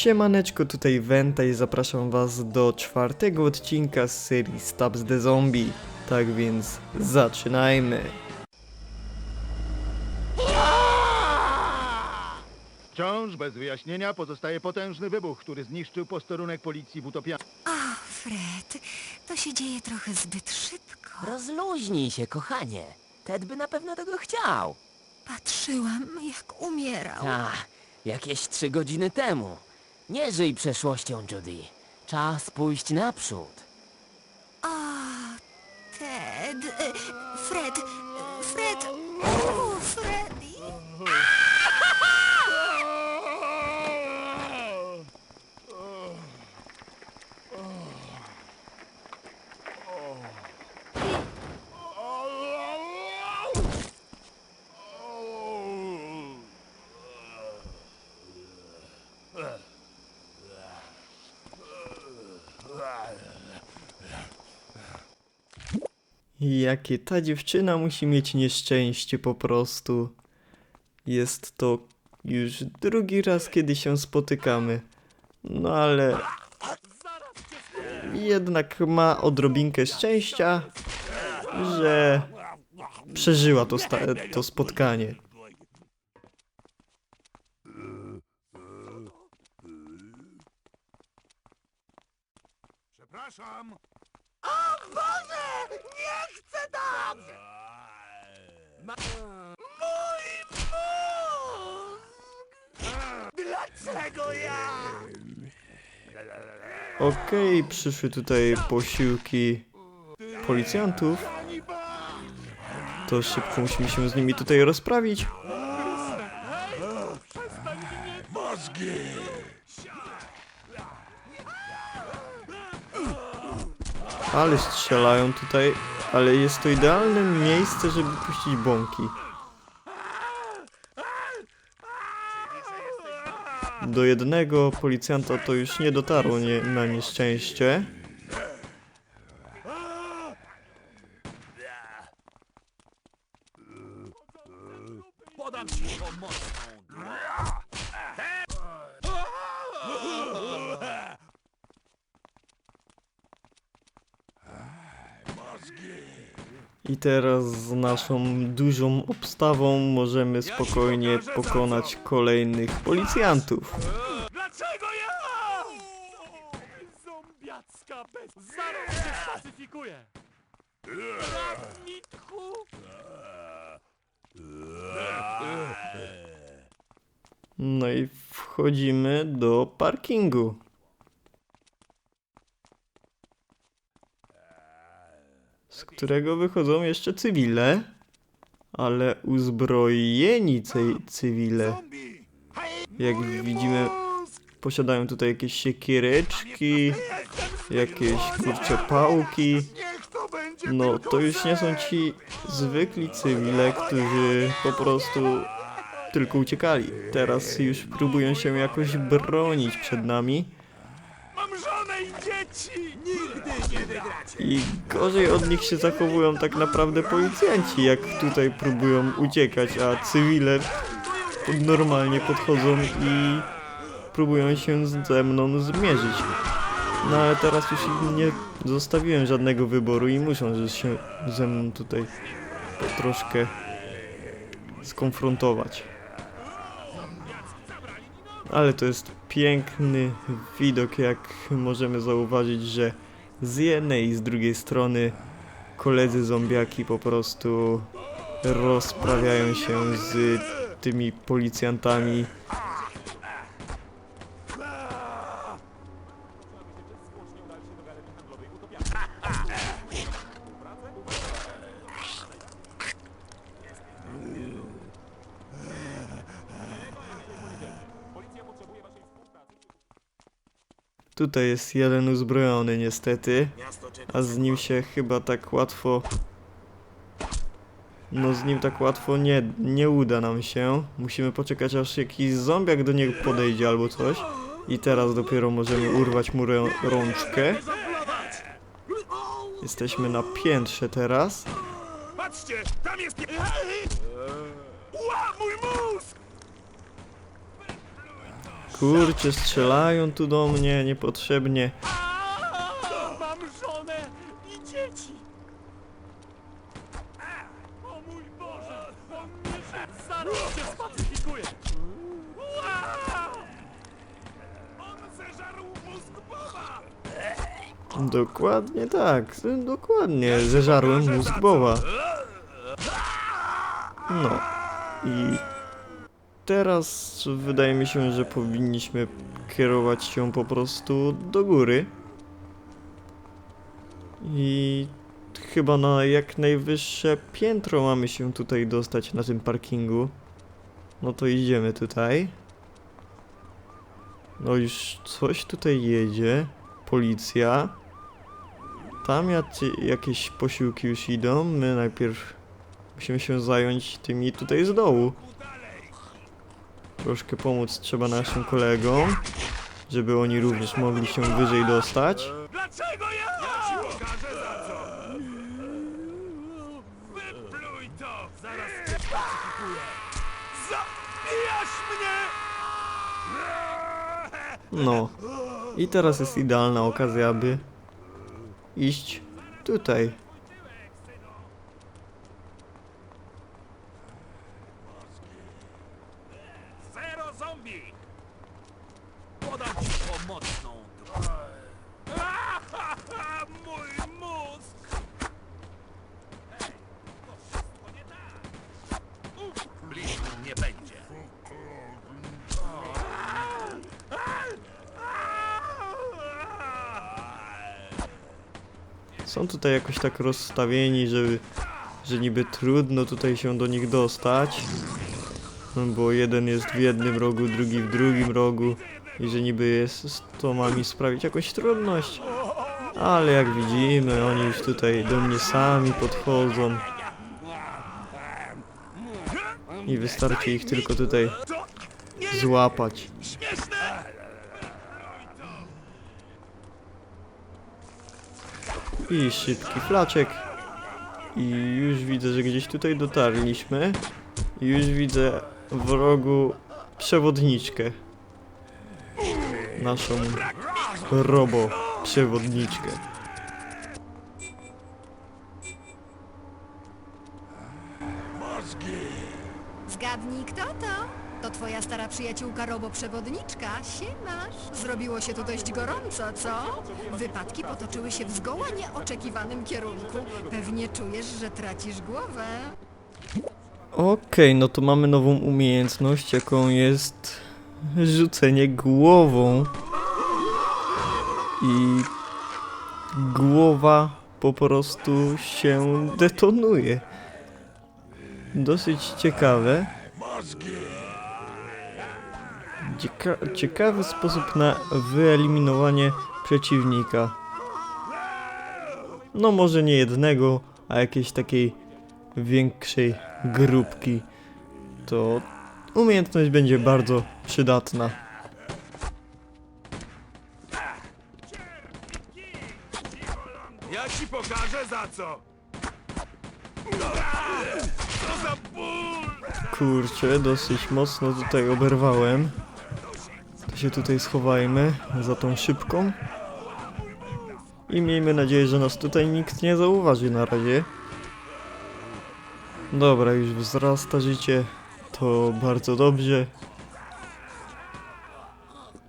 Siemaneczko, tutaj Wenta i zapraszam was do czwartego odcinka z serii Stabs the Zombie. Tak więc zaczynajmy. Wciąż bez wyjaśnienia pozostaje potężny wybuch, który zniszczył posterunek policji w Utopianie. O, Fred, to się dzieje trochę zbyt szybko. Rozluźnij się, kochanie. Ted by na pewno tego chciał. Patrzyłam, jak umierał. Ta, jakieś trzy godziny temu. Nie żyj przeszłością, Judy. Czas pójść naprzód. O, Ted, e, Fred, e, Fred, o, Freddy. Jakie ta dziewczyna musi mieć nieszczęście po prostu. Jest to już drugi raz, kiedy się spotykamy. No ale jednak ma odrobinkę szczęścia, że przeżyła to, to spotkanie. Okej, przyszły tutaj posiłki policjantów. To szybko musimy się z nimi tutaj rozprawić. Ale strzelają tutaj, ale jest to idealne miejsce, żeby puścić bąki. Do jednego policjanta to już nie dotarło nie, na nieszczęście. Teraz z naszą dużą obstawą możemy spokojnie pokonać kolejnych policjantów. Dlaczego ja? Zombiacka bez... Zaraz się spacyfikuję! Tchu! No i wchodzimy do parkingu. Którego wychodzą jeszcze cywile, ale uzbrojeni cy cywile. Jak widzimy, posiadają tutaj jakieś siekiereczki, jakieś kurcze pałki. No to już nie są ci zwykli cywile, którzy po prostu tylko uciekali. Teraz już próbują się jakoś bronić przed nami. Mam żonę i dzieci! I gorzej od nich się zachowują tak naprawdę policjanci, jak tutaj próbują uciekać, a cywile normalnie podchodzą i próbują się ze mną zmierzyć. No ale teraz już nie zostawiłem żadnego wyboru i muszą się ze mną tutaj troszkę skonfrontować. Ale to jest piękny widok, jak możemy zauważyć, że z jednej i z drugiej strony koledzy zombiaki po prostu rozprawiają się z tymi policjantami. Tutaj jest jeden uzbrojony niestety, a z nim się chyba tak łatwo... No z nim tak łatwo nie, nie uda nam się. Musimy poczekać aż jakiś zombiak do niego podejdzie albo coś. I teraz dopiero możemy urwać mu rączkę. Jesteśmy na piętrze teraz. Patrzcie! Tam jest... Ła, mój mózg! Kurczę, strzelają tu do mnie niepotrzebnie. Mam żonę i dzieci! O mój Boże! On mnie się zaraz cię spacyfikuje! On zeżarł mózg Boba! Dokładnie tak, dokładnie. Zeżarłem mózg Boba. No. I teraz wydaje mi się, że powinniśmy kierować się po prostu do góry. I chyba na jak najwyższe piętro mamy się tutaj dostać na tym parkingu. No to idziemy tutaj. No już coś tutaj jedzie. Policja. Tam jacy, jakieś posiłki już idą. My najpierw musimy się zająć tymi tutaj z dołu. Troszkę pomóc trzeba naszym kolegom, żeby oni również mogli się wyżej dostać. Dlaczego ja? Ja ci pokażę za co! Wypluj to! Zaraz cię spacyfikuję! Zabijasz mnie! No. I teraz jest idealna okazja, aby iść tutaj. Zero zombie! Podam ci pomocną dłoń. Ahaha, Mój mózg! Hej, to wszystko nie tak! Bliźnią nie będzie. Są tutaj jakoś tak rozstawieni, żeby, że niby trudno tutaj się do nich dostać. No Bo jeden jest w jednym rogu, drugi w drugim rogu. I że niby jest, to ma mi sprawić jakąś trudność. Ale jak widzimy, oni już tutaj do mnie sami podchodzą. I wystarczy ich tylko tutaj złapać. I szybki flaczek. I już widzę, że gdzieś tutaj dotarliśmy. I już widzę w rogu przewodniczkę. Naszą robo przewodniczkę. Twoja stara przyjaciółka roboprzewodniczka. Siemasz. Zrobiło się tu dość gorąco, co? Wypadki potoczyły się w zgoła nieoczekiwanym kierunku. Pewnie czujesz, że tracisz głowę. Okej, no to mamy nową umiejętność, jaką jest rzucenie głową. I głowa po prostu się detonuje. Dosyć ciekawe. Cieka ciekawy sposób na wyeliminowanie przeciwnika. No może nie jednego, a jakiejś takiej większej grupki. To umiejętność będzie bardzo przydatna. Ja ci pokażę za co za ból! Kurczę, dosyć mocno tutaj oberwałem. To się tutaj schowajmy za tą szybką. I miejmy nadzieję, że nas tutaj nikt nie zauważy na razie. Dobra, już wzrasta życie. To bardzo dobrze.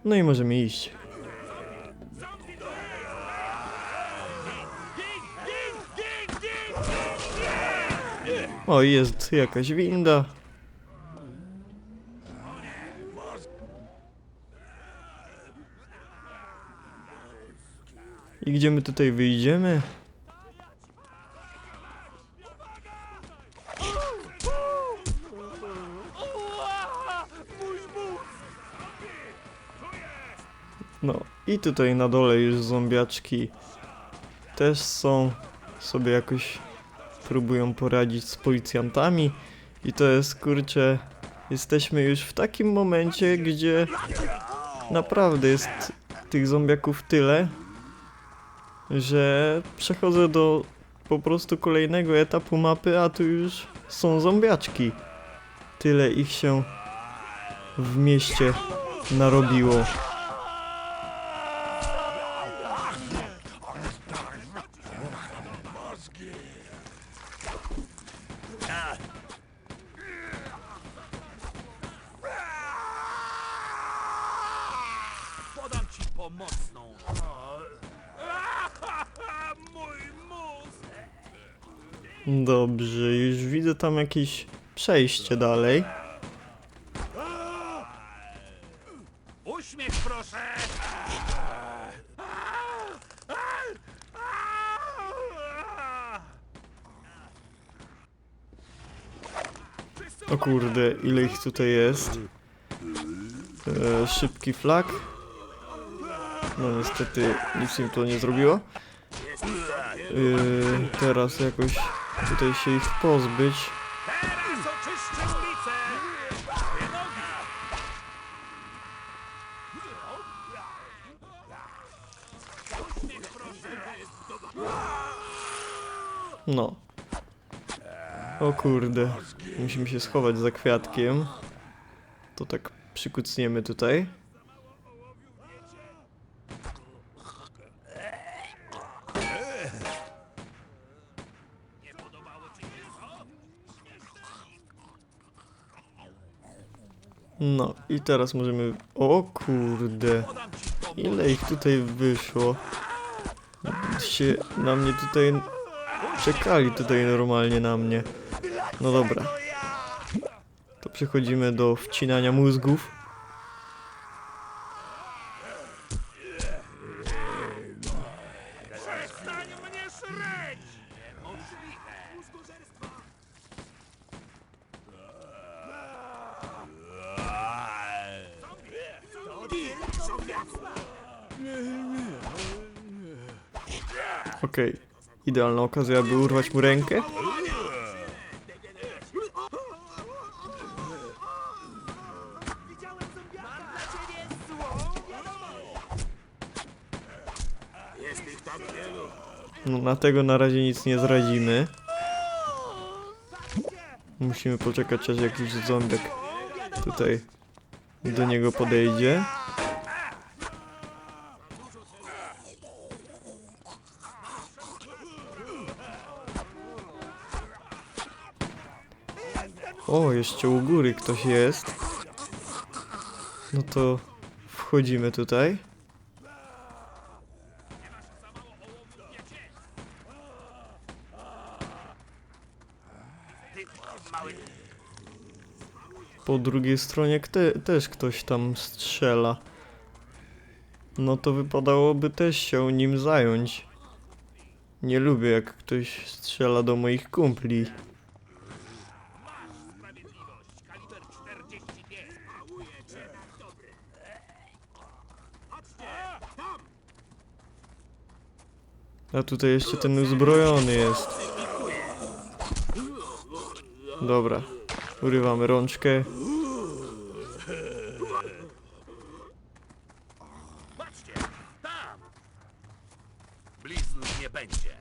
No i możemy iść. O, jest jakaś winda. I gdzie my tutaj wyjdziemy? No i tutaj na dole już zombiaczki też są. Sobie jakoś próbują poradzić z policjantami. I to jest kurczę. Jesteśmy już w takim momencie, gdzie naprawdę jest tych zombiaków tyle, że przechodzę do po prostu kolejnego etapu mapy, a tu już są zombiaczki. Tyle ich się w mieście narobiło. Podam ci pomocną. Mój mózg! Dobrze, już widzę tam jakieś przejście dalej. Uśmiech proszę! O kurde, ile ich tutaj jest. E, szybki flag. No niestety nic im to nie zrobiło. E, teraz jakoś tutaj się ich pozbyć. No. O kurde. Musimy się schować za kwiatkiem. To tak przykucniemy tutaj. No i teraz możemy... O kurde. Ile ich tutaj wyszło? Się na mnie tutaj... Czekali tutaj normalnie na mnie. No dobra. To przechodzimy do wcinania mózgów. Przestań mnie szreć! Okej. Idealna okazja, aby urwać mu rękę. No na tego na razie nic nie zradzimy. Musimy poczekać aż jakiś ząbek tutaj do niego podejdzie. O, jeszcze u góry ktoś jest. No to wchodzimy tutaj. Po drugiej stronie też ktoś tam strzela. No to wypadałoby też się nim zająć. Nie lubię jak ktoś strzela do moich kumpli. A tutaj jeszcze ten uzbrojony jest. Dobra. Urywamy rączkę. Bliznów nie będzie.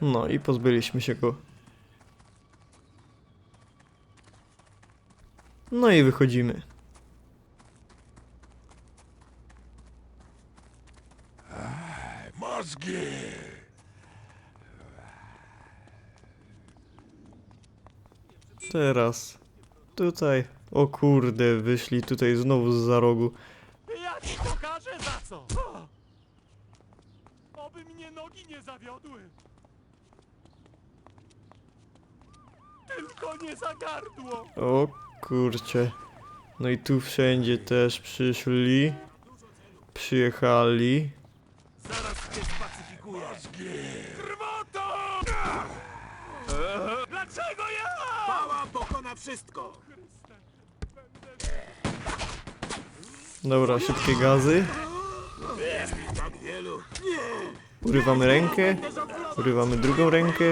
No i pozbyliśmy się go. No i wychodzimy. Teraz tutaj. O kurde, wyszli tutaj znowu z za rogu. Ja ci pokażę za co! Oby mnie nogi nie zawiodły! Tylko nie za gardło! O kurcze. No i tu wszędzie też przyszli. Przyjechali. Krwoto! Dlaczego ja? Pała pokona wszystko! Dobra, szybkie gazy. Urywamy rękę. Urywamy drugą rękę.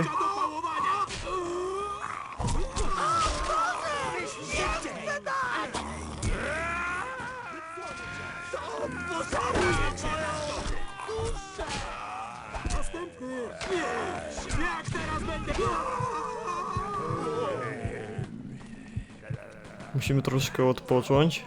Musimy troszkę odpocząć.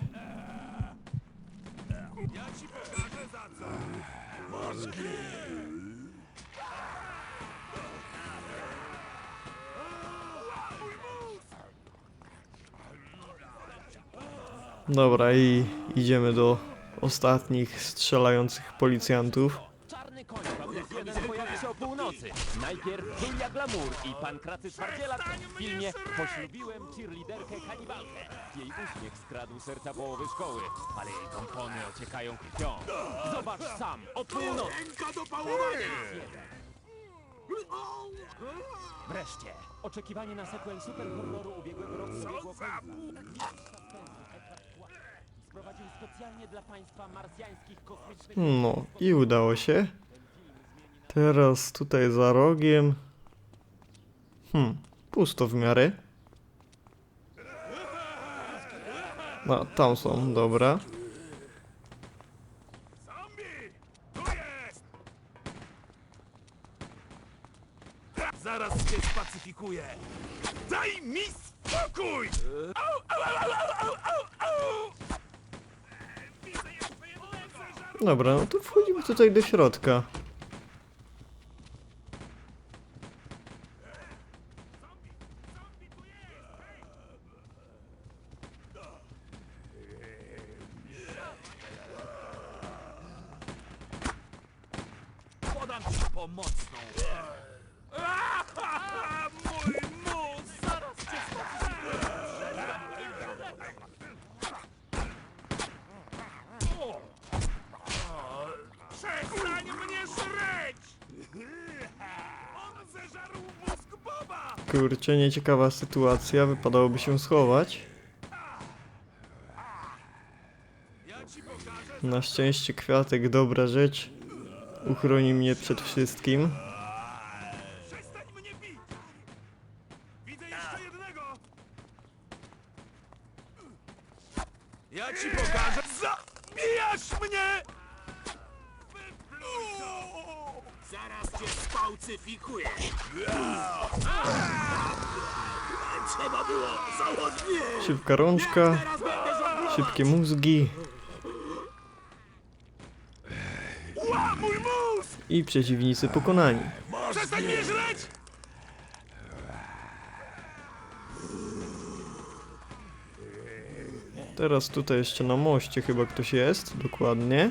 Dobra, i idziemy do ostatnich strzelających policjantów. Czarny koń Paweł jeden pojawi się o północy. Najpierw Julia Glamour i pan Kracy Twardziela w filmie Poślubiłem cheerleaderkę Hanibalkę. Jej uśmiech skradł serca połowy szkoły, ale jej kompony ociekają krwią. Zobacz sam, o północy. Wreszcie, oczekiwanie na sequel super horroru ubiegłego roku dobiegło końca. Sprowadził specjalnie dla państwa marsjańskich kosmicznych... No i udało się. Teraz tutaj za rogiem. Hmm, pusto w miarę. No, tam są, dobra. Zaraz cię spacyfikuję! Daj mi spokój! Dobra, no to wchodzimy tutaj do środka. Podam ci pomocną! Ahaha, Mój mus! Zaraz cię spacyfikuję! Przestań mnie szreć! On zeżarł mózg Boba! Kurczę, nieciekawa sytuacja, wypadałoby się schować. Na szczęście kwiatek, dobra rzecz. Uchroni mnie przed wszystkim. Cię spałcyfikuję! Trzeba było! Szybka rączka, szybkie mózgi i przeciwnicy pokonani. Przestań mnie żreć! Teraz tutaj jeszcze na moście chyba ktoś jest, dokładnie.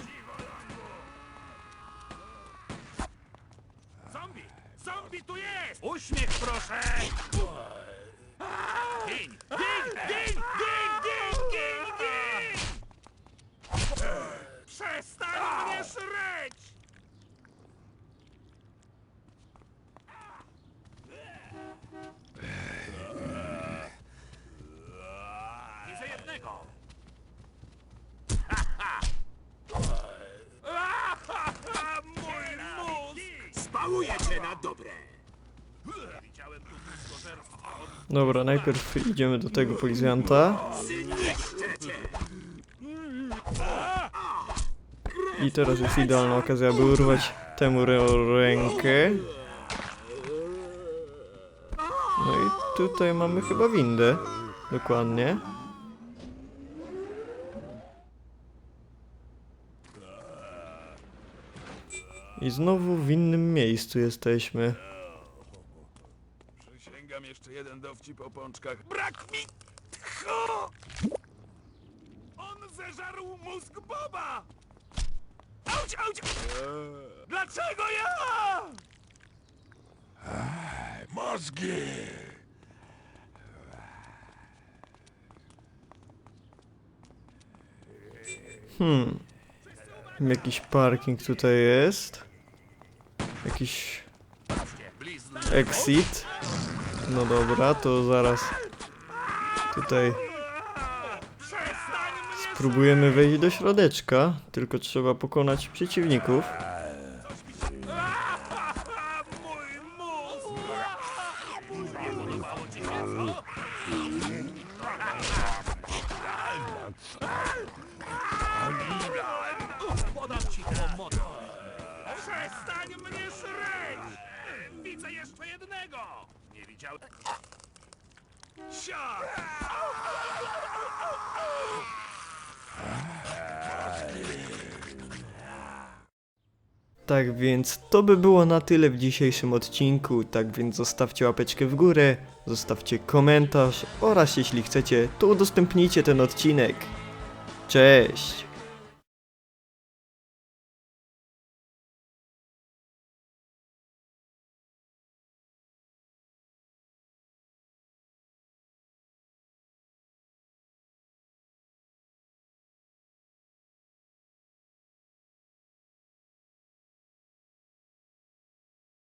Zombie! Zombie tu jest! Uśmiech proszę! Gin! Gin! Gin! Gin! Gin! Gin! Gin! Przestań mnie szreć! Widzę jednego! Ahaha, mój mózg! Spałuję cię na dobre! Widziałem tu wszystko Dobra, najpierw idziemy do tego policjanta. I teraz jest idealna okazja, aby urwać temu rękę. No i tutaj mamy chyba windę. Dokładnie. I znowu w innym miejscu jesteśmy. Jeden dowcip o pączkach. Brak mi tchu! On zeżarł mózg Boba! Auć, auć! Dlaczego ja? Mózgi! Hmm. Jakiś parking tutaj jest. Jakiś exit. No dobra, to zaraz tutaj spróbujemy wejść do środeczka. Tylko trzeba pokonać przeciwników. Tak więc to by było na tyle w dzisiejszym odcinku, tak więc zostawcie łapeczkę w górę, zostawcie komentarz oraz jeśli chcecie, to udostępnijcie ten odcinek. Cześć!